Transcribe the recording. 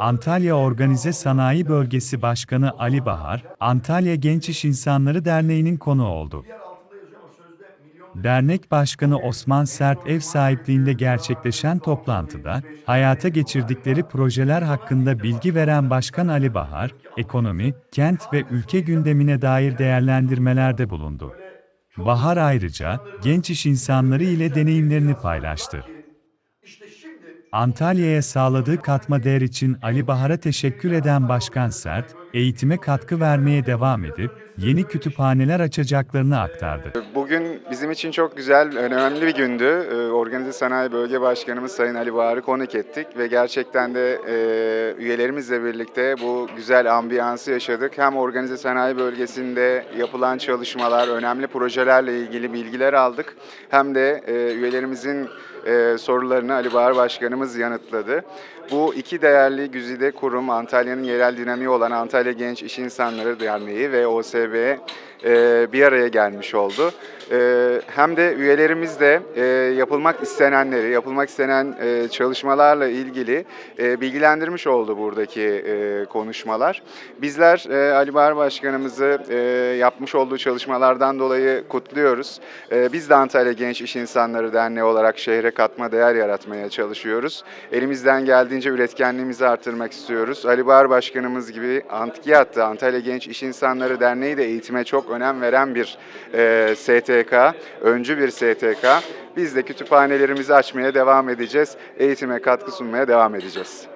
Antalya Organize Sanayi Bölgesi Başkanı Ali Bahar, Antalya Genç İş İnsanları Derneği'nin konu oldu. Dernek Başkanı Osman Sert ev sahipliğinde gerçekleşen toplantıda, hayata geçirdikleri projeler hakkında bilgi veren Başkan Ali Bahar, ekonomi, kent ve ülke gündemine dair değerlendirmelerde bulundu. Bahar ayrıca, genç iş insanları ile deneyimlerini paylaştı. Antalya'ya sağladığı katma değer için Ali Bahar'a teşekkür eden Başkan Sert, eğitime katkı vermeye devam edip, yeni kütüphaneler açacaklarını aktardı. Bugün bizim için çok güzel, önemli bir gündü. Ee, Organize Sanayi Bölge Başkanımız Sayın Ali Bahar'ı konuk ettik ve gerçekten de e, üyelerimizle birlikte bu güzel ambiyansı yaşadık. Hem Organize Sanayi Bölgesi'nde yapılan çalışmalar, önemli projelerle ilgili bilgiler aldık. Hem de e, üyelerimizin e, sorularını Ali Bahar Başkanımız yanıtladı. Bu iki değerli güzide kurum Antalya'nın yerel dinamiği olan Antalya Genç İş İnsanları Derneği ve OSB e, bir araya gelmiş oldu. E, hem de üyelerimiz de e, yapılmak istenenleri, yapılmak istenen e, çalışmalarla ilgili e, bilgilendirmiş oldu buradaki konuşmalar. Bizler Ali Bahar Başkanımızı yapmış olduğu çalışmalardan dolayı kutluyoruz. Biz de Antalya Genç İş İnsanları Derneği olarak şehre katma değer yaratmaya çalışıyoruz. Elimizden geldiğince üretkenliğimizi artırmak istiyoruz. Ali Bahar Başkanımız gibi Antkiyat'ta Antalya Genç İş İnsanları Derneği de eğitime çok önem veren bir e, STK, öncü bir STK. Biz de kütüphanelerimizi açmaya devam edeceğiz, eğitime katkı sunmaya devam edeceğiz.